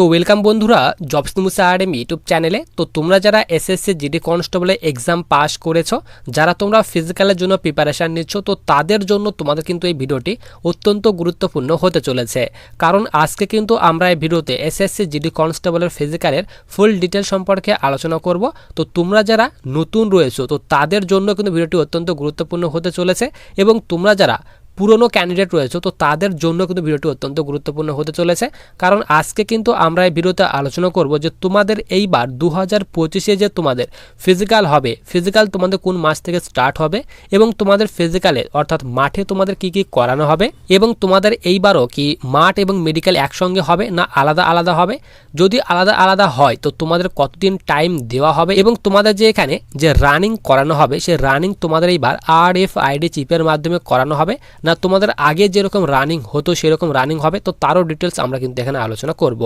তো ওয়েলকাম বন্ধুরা jobs news RM YouTube চ্যানেলে তো তোমরা যারা এসএসসি জিডি কনস্টেবলের এক্সাম পাস করেছ, যারা তোমরা ফিজিক্যালের জন্য প্রিপারেশান নিচ্ছ, তো তাদের জন্য তোমাদের কিন্তু এই ভিডিওটি অত্যন্ত গুরুত্বপূর্ণ হতে চলেছে। কারণ আজকে কিন্তু আমরা এই ভিডিওতে এসএসসি জিডি কনস্টেবলের ফিজিক্যালের ফুল ডিটেল সম্পর্কে আলোচনা করব। তো তোমরা যারা নতুন রয়েছো, তো তাদের জন্য কিন্তু ভিডিওটি অত্যন্ত গুরুত্বপূর্ণ হতে চলেছে। এবং তোমরা যারা পুরনো ক্যান্ডিডেট রয়েছে, তো তাদের জন্য কিন্তু ভিডিওটি অত্যন্ত গুরুত্বপূর্ণ হতে চলেছে। কারণ আজকে কিন্তু আমরা এই ভিডিওতে আলোচনা করব যে তোমাদের এইবার দু হাজার পঁচিশে যে তোমাদের ফিজিক্যাল হবে ফিজিক্যাল তোমাদের কোন মাস থেকে স্টার্ট হবে এবং তোমাদের ফিজিক্যালে অর্থাৎ মাঠে তোমাদের কি কি করানো হবে এবং তোমাদের এইবারও কি মাঠ এবং মেডিকেল একসঙ্গে হবে না আলাদা আলাদা হবে? যদি আলাদা আলাদা হয়, তো তোমাদের কতদিন টাইম দেওয়া হবে এবং তোমাদের যে এখানে যে রানিং করানো হবে সে রানিং তোমাদের এইবার আর এফ আইডি চিপের মাধ্যমে করানো হবে, না তোমাদের আগে যেরকম রানিং হতো সেরকম রানিং হবে, তো তারও ডিটেলস আমরা কিন্তু এখানে আলোচনা করব।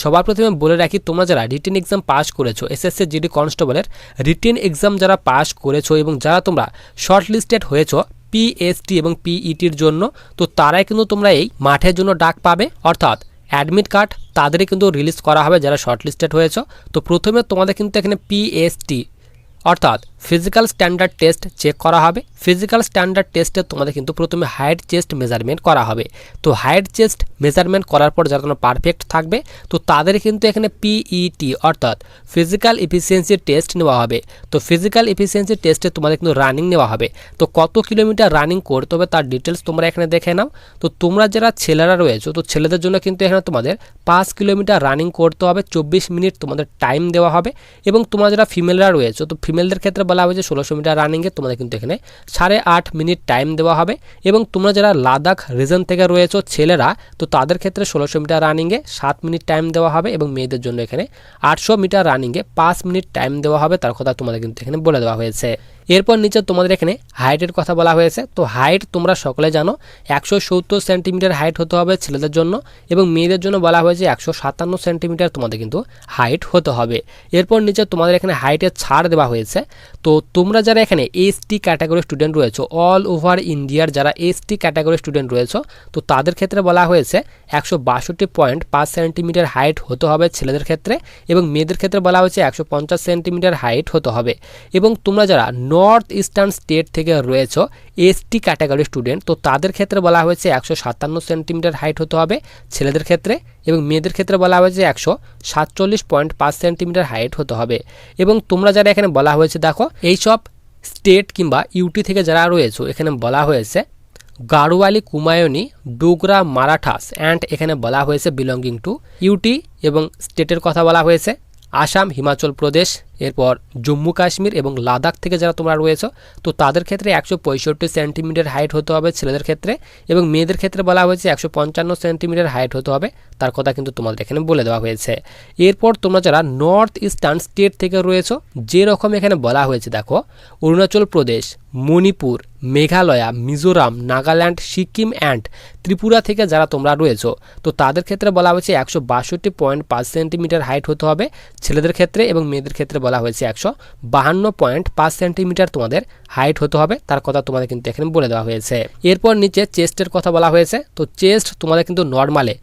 সবার প্রথমে বলে রাখি, তোমরা যারা রিটেন এক্সাম পাস করেছ এসএসসি জিডি কনস্টেবলের রিটেন এক্সাম যারা পাস করেছ এবং যারা তোমরা শর্ট লিস্টেড হয়েছো পিএসটি এবং পিইটির জন্য, তো তারাই কিন্তু তোমরা এই মাঠের জন্য ডাক পাবে। অর্থাৎ অ্যাডমিট কার্ড তাদেরই কিন্তু রিলিজ করা হবে যারা শর্ট লিস্টেড হয়েছ। তো প্রথমে তোমাদের কিন্তু এখানে পিএসটি অর্থাৎ ফিজিক্যাল স্ট্যান্ডার্ড টেস্ট চেক করা হবে। ফিজিক্যাল স্ট্যান্ডার্ড টেস্টে তোমাদের কিন্তু প্রথমে হাইট চেস্ট মেজারমেন্ট করা হবে। তো হাইট চেস্ট মেজারমেন্ট করার পর যারা তোমরা পারফেক্ট থাকবে, তো তাদের কিন্তু এখানে পিইটি অর্থাৎ ফিজিক্যাল এফিসিয়েন্সি টেস্ট নেওয়া হবে। তো ফিজিক্যাল এফিসিয়েন্সি টেস্টে তোমাদের কিন্তু রানিং নেওয়া হবে। তো কত কিলোমিটার রানিং করতে হবে তার ডিটেলস তোমরা এখানে দেখে নাও। তো তোমরা যারা ছেলেরা রয়েছো, তো ছেলেদের জন্য কিন্তু এখানে তোমাদের পাঁচ কিলোমিটার রানিং করতে হবে। চব্বিশ মিনিট তোমাদের টাইম দেওয়া হবে। এবং তোমরা যারা ফিমেলরা রয়েছো, তো ফিমেলদের ক্ষেত্রে বলা হয়েছে ষোলোশো মিটার রানিংয়ে তোমাদের কিন্তু এখানে সাড়ে আট মিনিট টাইম দেওয়া হবে এবং তোমরা যারা লাদাখ রিজন থেকে রয়েছো ছেলেরা, তো তাদের ক্ষেত্রে ষোলোশো মিটার রানিংয়ে সাত মিনিট টাইম দেওয়া হবে এবং মেয়েদের জন্য এখানে আটশো মিটার রানিংয়ে পাঁচ মিনিট টাইম দেওয়া হবে, তার কথা তোমাদের কিন্তু এখানে বলে দেওয়া হয়েছে। এরপর নিচে তোমাদের এখানে হাইটের কথা বলা হয়েছে। তো হাইট তোমরা সকলে জানো, একশো সত্তর সেন্টিমিটার হাইট হতে হবে ছেলেদের জন্য এবং মেয়েদের জন্য বলা হয়েছে একশো সাতান্ন সেন্টিমিটার তোমাদের কিন্তু হাইট হতে হবে। এরপর নিচে তোমাদের এখানে হাইটের ছাড় দেওয়া হয়েছে। তো তোমরা যারা এখানে এসটি ক্যাটাগরি স্টুডেন্ট রয়েছে, অল ওভার ইন্ডিয়ার যারা এসটি ক্যাটাগরি স্টুডেন্ট রয়েছে, তো তাদের ক্ষেত্রে বলা হয়েছে একশো বাষট্টি পয়েন্ট পাঁচ সেন্টিমিটার হাইট হতে হবে ছেলেদের ক্ষেত্রে এবং মেয়েদের ক্ষেত্রে বলা হয়েছে একশো পঞ্চাশ সেন্টিমিটার হাইট হতে হবে। এবং তোমরা যারা নর্থ ইস্টার্ন স্টেট থেকে রয়েছে এসটি ক্যাটাগরি স্টুডেন্ট তো তাদের ক্ষেত্রে বলা হয়েছে একশো সাতান্ন সেন্টিমিটার হাইট হতে হবে ছেলেদের ক্ষেত্রে এবং মেয়েদের ক্ষেত্রে বলা হয়েছে একশো সাতচল্লিশ পয়েন্ট পাঁচ সেন্টিমিটার হাইট হতে হবে। এবং তোমরা যারা এখানে বলা হয়েছে দেখো, এইসব স্টেট কিংবা ইউটি থেকে যারা রয়েছে, এখানে বলা হয়েছে গাড়োয়ালি, কুমায়নি, ডোগরা, মারাঠাস অ্যান্ড এখানে বলা হয়েছে বিলঙ্গিং টু ইউটি এবং স্টেটের কথা বলা হয়েছে। আসাম, হিমাচল প্রদেশ, এরপর জম্মু কাশ্মীর এবং লাদাখ থেকে যারা তোমরা রয়েছো, তো তাদের ক্ষেত্রে একশো পঁয়ষট্টি সেন্টিমিটার হাইট হতে হবে ছেলেদের ক্ষেত্রে এবং মেয়েদের ক্ষেত্রে বলা হয়েছে একশো পঞ্চান্ন সেন্টিমিটার হাইট হতে হবে। তার কথা কিন্তু তোমাদের এখানে বলে দেওয়া হয়েছে। এরপর তোমরা যারা নর্থ ইস্টার্ন স্টেট থেকে রয়েছো, যেরকম এখানে বলা হয়েছে, দেখো, অরুণাচল প্রদেশ মণিপুর, মেঘালয়া, মিজোরাম, নাগাল্যান্ড, সিকিম অ্যান্ড ত্রিপুরা থেকে যারা তোমরা রয়েছো, তো তাদের ক্ষেত্রে বলা হয়েছে একশো বাষট্টি পয়েন্ট পাঁচ সেন্টিমিটার হাইট হতে হবে। ছেলেদের ক্ষেত্রে এবং মেয়েদের ক্ষেত্রে বলা হয়েছে একশো বাহান্ন পয়েন্ট পাঁচ সেন্টিমিটার তোমাদের হাইট হতে হবে। তার কথা তোমাদের কিন্তু এখানে বলে দেওয়া হয়েছে। এরপর নিচে চেস্টের কথা বলা হয়েছে, তো চেস্ট তোমাদের কিন্তু নর্মালে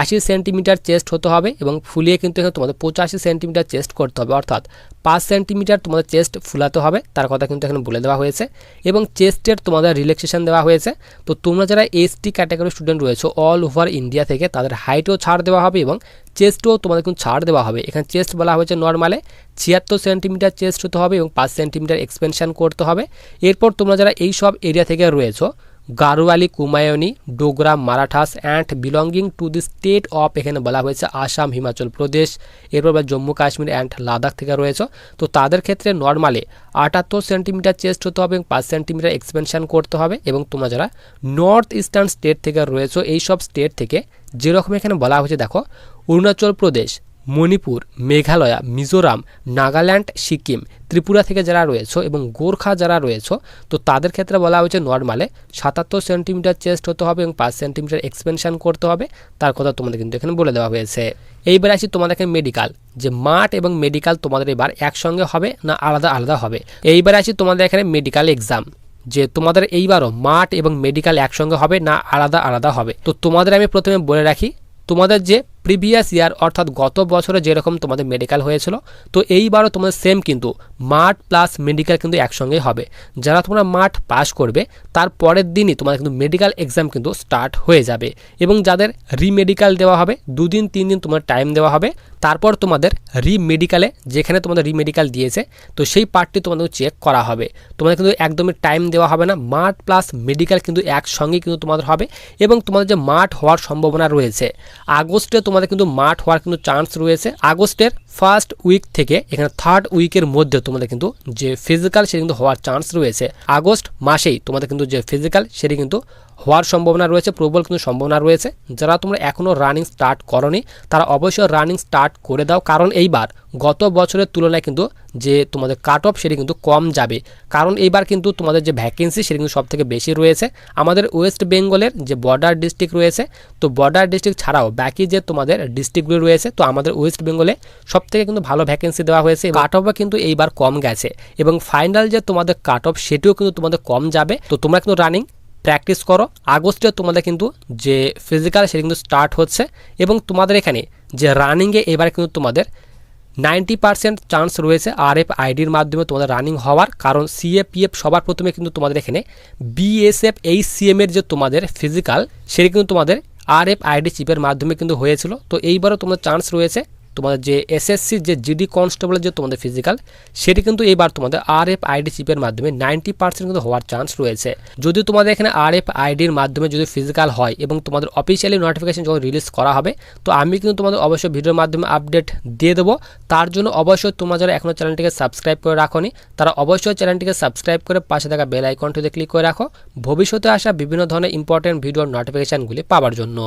আশি সেন্টিমিটার চেস্ট হতে হবে এবং ফুলিয়ে কিন্তু এখানে তোমাদের পঁচাশি সেন্টিমিটার চেস্ট করতে হবে। অর্থাৎ পাঁচ সেন্টিমিটার তোমাদের চেস্ট ফুলাতে হবে, তার কথা কিন্তু এখানে বলে দেওয়া হয়েছে। এবং চেস্টের তোমাদের রিল্যাক্সেশন দেওয়া হয়েছে। তো তোমরা যারা এসটি ক্যাটাগরি স্টুডেন্ট রয়েছে অল ওভার ইন্ডিয়া থেকে, তাদের হাইটও ছাড় দেওয়া হবে এবং চেস্টও তোমাদের কিন্তু ছাড় দেওয়া হবে। এখানে চেস্ট বলা হয়েছে নর্মালে ছিয়াত্তর সেন্টিমিটার চেস্ট হতে হবে এবং পাঁচ সেন্টিমিটার এক্সপেনশন করতে হবে। এরপর তোমরা যারা এই সব এরিয়া থেকে রয়েছো Garhwali, Kumaoni, Dogra, Marathas, and belonging to the state of এখানে বলা হয়েছে আসাম, হিমাচল প্রদেশ। এরপর জম্মু কাশ্মীর অ্যান্ড লাদাখ থেকে রয়েছে। তো তাদের ক্ষেত্রে নর্মালি আটাত্তর সেন্টিমিটার চেস্ট হতে হবে এবং পাঁচ সেন্টিমিটার এক্সপেনশন করতে হবে এবং তোমরা যারা নর্থ ইস্টার্ন স্টেট থেকে রয়েছে এই সব স্টেট থেকে যেরকম এখানে বলা হয়েছে, দেখো, অরুণাচল প্রদেশ মণিপুর, মেঘালয়া, মিজোরাম, নাগাল্যান্ড, সিকিম, ত্রিপুরা থেকে যারা রয়েছে এবং গোর্খা যারা রয়েছে, তো তাদের ক্ষেত্রে বলা হয়েছে নর্মালে সাতাত্তর সেন্টিমিটার চেস্ট হতে হবে এবং পাঁচ সেন্টিমিটার এক্সপেনশন করতে হবে। তার কথা তোমাদের কিন্তু এখানে বলে দেওয়া হয়েছে। এইবার আসি তোমাদের এখানে মেডিকেল, যে মাঠ এবং মেডিকেল তোমাদের এবার একসঙ্গে হবে না আলাদা আলাদা হবে? এইবার আসি তোমাদের এখানে মেডিকেল এক্সাম, যে তোমাদের এইবারও মাঠ এবং মেডিকেল একসঙ্গে হবে না আলাদা আলাদা হবে? তো তোমাদের আমি প্রথমে বলে রাখি, তোমাদের যে প্রিভিয়াস ইয়ার অর্থাৎ গত বছরে যেরকম তোমাদের মেডিকেল হয়েছিল, তো এইবারও তোমাদের সেম কিন্তু মাঠ প্লাস মেডিকেল কিন্তু একসঙ্গেই হবে। যারা তোমরা মাঠ পাস করবে, তার পরের দিনই তোমাদের কিন্তু মেডিকেল এক্সাম কিন্তু স্টার্ট হয়ে যাবে এবং যাদের রিমেডিকেল দেওয়া হবে, দুদিন, তিন দিন তোমার টাইম দেওয়া হবে, তারপর তোমাদের রিমেডিকেলে যেখানে তোমাদের রিমেডিকেল দিয়েছে, তো সেই পার্টটি তোমাদের চেক করা হবে। তোমাদের কিন্তু একদমই টাইম দেওয়া হবে না, মাঠ প্লাস মেডিকেল কিন্তু একসঙ্গে কিন্তু তোমাদের হবে এবং তোমাদের যে মাঠ হওয়ার সম্ভাবনা রয়েছে, আগস্টে তোমাদের কিন্তু মাঠ হওয়ার কিন্তু চান্স রয়েছে আগস্টের। ফার্স্ট উইক থেকে এখানে থার্ড উইকের মধ্যে তোমাদের কিন্তু যে ফিজিক্যাল সেটি কিন্তু হওয়ার চান্স রয়েছে। আগস্ট মাসেই তোমাদের কিন্তু যে ফিজিক্যাল সেটি কিন্তু হওয়ার সম্ভাবনা রয়েছে প্রবল কিন্তু সম্ভাবনা রয়েছে। যারা তোমরা এখনও রানিং স্টার্ট করনি, তারা অবশ্যই রানিং স্টার্ট করে দাও। কারণ এইবার গত বছরের তুলনায় কিন্তু যে তোমাদের কাট অফ সেটি কিন্তু কম যাবে। কারণ এইবার কিন্তু তোমাদের যে ভ্যাকেন্সি সেটি কিন্তু সব থেকে বেশি রয়েছে। আমাদের ওয়েস্ট বেঙ্গলের যে বর্ডার ডিস্ট্রিক্ট রয়েছে, তো বর্ডার ডিস্ট্রিক্ট ছাড়াও বাকি যে তোমাদের ডিস্ট্রিক্টগুলি রয়েছে, তো আমাদের ওয়েস্ট বেঙ্গলে সব থেকে কিন্তু ভালো ভ্যাকেন্সি দেওয়া হয়েছে কাট অফও কিন্তু এইবার কম গেছে। এবং ফাইনাল যে তোমাদের কাট অফ সেটিও কিন্তু তোমাদের কম যাবে। তো তোমরা কিন্তু রানিং প্র্যাকটিস করো। আগস্টে তোমাদের কিন্তু যে ফিজিক্যাল সেটা কিন্তু স্টার্ট হচ্ছে। এবং তোমাদের এখানে যে রানিংয়ে এবার কিন্তু তোমাদের নাইনটি পার্সেন্ট চান্স রয়েছে আর এফ আইডির মাধ্যমে তোমাদের রানিং হওয়ার। কারণ সিএপিএফ সবার প্রথমে কিন্তু তোমাদের এখানে বিএসএফ এই সিএমের যে তোমাদের ফিজিক্যাল সেটি কিন্তু তোমাদের আর এফ আইডি চিপের মাধ্যমে কিন্তু হয়েছিল। তো এইবারও তোমাদের চান্স রয়েছে তোমাদের যে এসএসসি যে জিডি কনস্টেবলের যে তোমাদের ফিজিক্যাল সেটি কিন্তু এবার তোমাদের আর এফ আইডি চিপের মাধ্যমে নাইনটি পার্সেন্ট কিন্তু হওয়ার চান্স রয়েছে। যদি তোমাদের এখানে আর এফ আইডির মাধ্যমে যদি ফিজিক্যাল হয় এবং তোমাদের অফিসিয়ালি নোটিফিকেশন যখন রিলিজ করা হবে, তো আমি কিন্তু তোমাদের অবশ্যই ভিডিওর মাধ্যমে আপডেট দিয়ে দেবো। তার জন্য অবশ্যই তোমরা যারা এখনও চ্যানেলটিকে সাবস্ক্রাইব করে রাখোনি, তারা অবশ্যই চ্যানেলটিকে সাবস্ক্রাইব করে পাশে থাকা বেল আইকনটিতে ক্লিক করে রাখো। ভবিষ্যতে আসা বিভিন্ন ধরনের ইম্পর্টেন্ট ভিডিওর নোটিফিকেশানগুলি পাওয়ার জন্য।